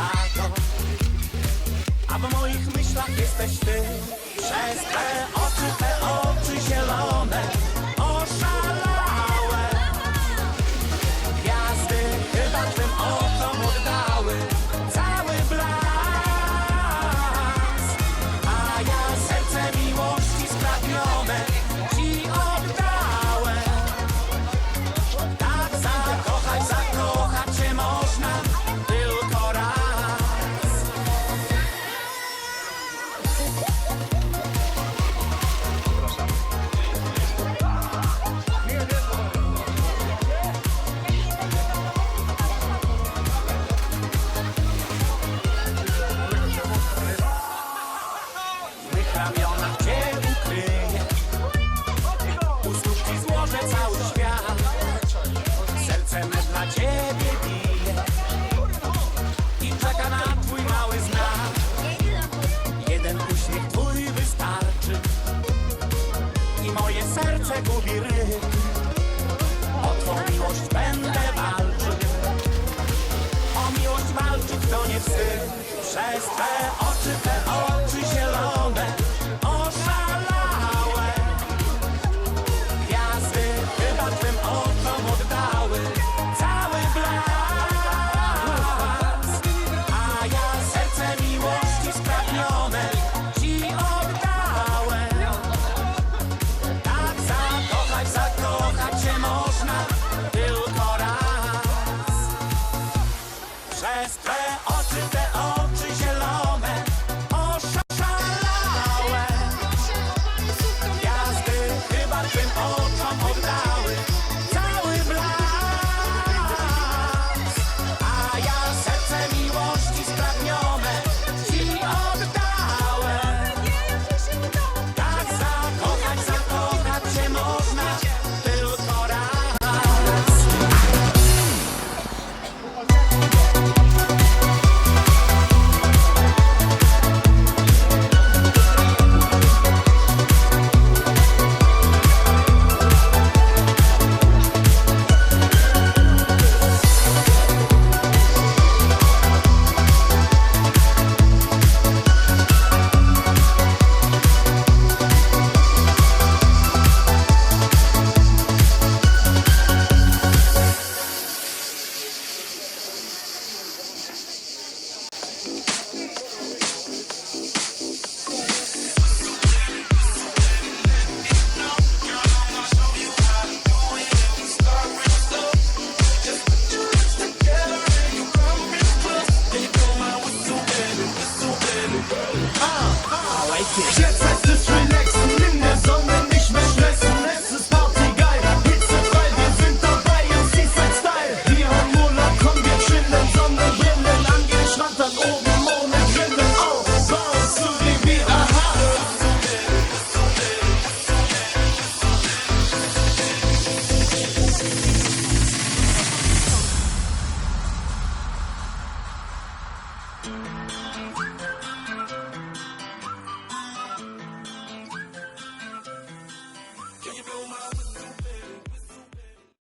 lato. A w moich myślach jesteś ty. Przez te oczy, te oczy zielone. Oszalałem to nie wstyd. Przez te oczy, te oczy. SP, oczy te.